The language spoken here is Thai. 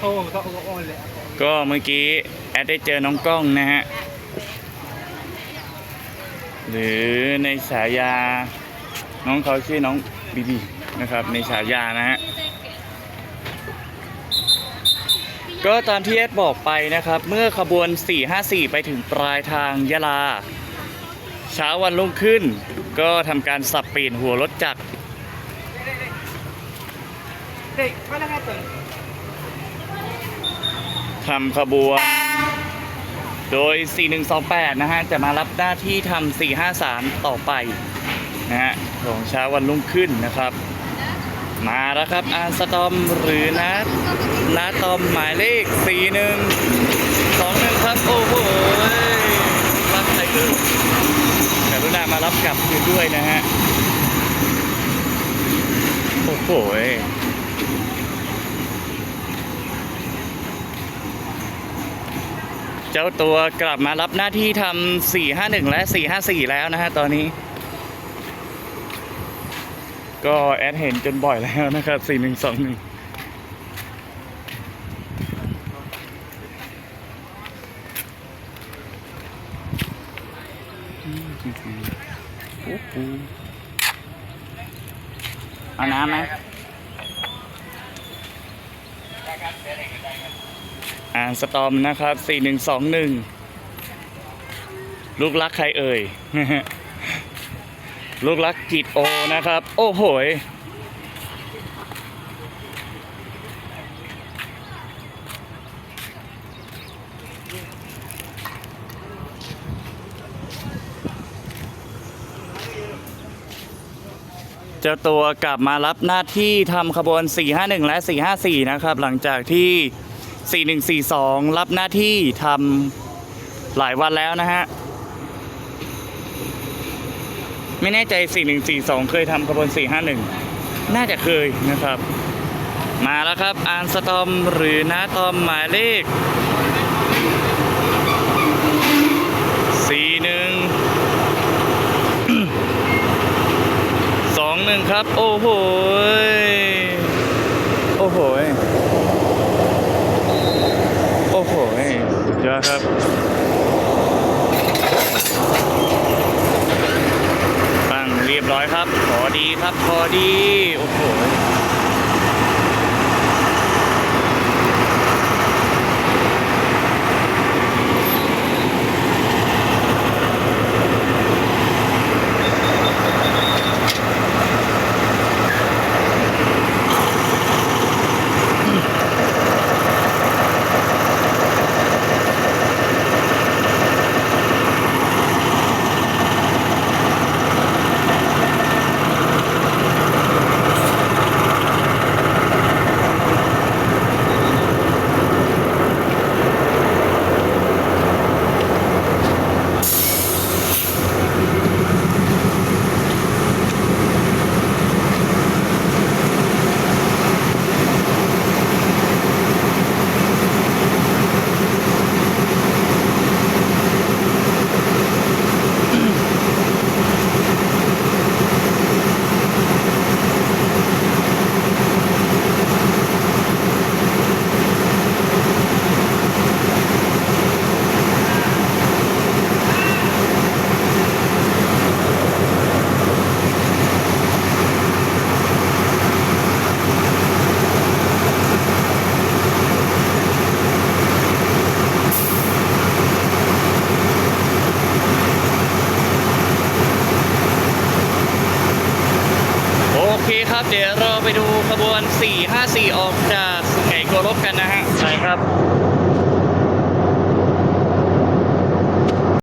โอ้ก็โอ้เลยก็เมื่อกี้แอดได้เจอน้องกล้องนะฮะ หรือในฉายา น้องเขาชื่อน้องบีบีนะครับ ในฉายานะฮะ ก็ตามที่แอดบอกไปนะครับ เมื่อขบวน 454 ไปถึงปลายทางยะลา เช้าวันรุ่งขึ้น ก็ทำการสับเปลี่ยนหัวรถจักร ทำขบวน โดย 4128 นะฮะ จะมารับหน้าที่ทำ453 ต่อไปนะฮะของเช้าวันรุ่งขึ้นนะครับ มาแล้วครับอาร์สตอมหรือนัดนัดตอมหมายเลข 4121 ครับ โอ้โหรับใส่ลูกกรุณามารับกลับคืนด้วยนะฮะ โอ้โห เจ้าตัวกลับมารับหน้าที่ทำ451และ454แล้วนะฮะตอนนี้ ก็แอดเห็นจนบ่อยแล้วนะครับ4121โอ้โหเอาน้ำไหม อ่านสตอมนะครับ4121ลูกรักใครเอ่ย ลูกรักกิดโอนะครับ โอ้โหยเจ้าตัวกลับมารับหน้าที่ทำขบวน 451 และ 454 นะครับ หลังจากที่ 4142 รับหน้าที่ทำหลายวันแล้วนะฮะ ไม่แน่ใจ 4142 เคยทำขบวน 451 น่าจะเคยนะครับ มาแล้วครับอานสตอมหรือน้าตอมหมายเลข 41 21 ครับ โอ้โห โอ้โหย โอ้โห สุดยอดครับ ปังเรียบร้อยครับขอดีครับขอดี โอ้โห ครับ เดี๋ยวเราไปดูขบวน 454 ออกจากสุไหงโกลกกันนะฮะใช่ครับ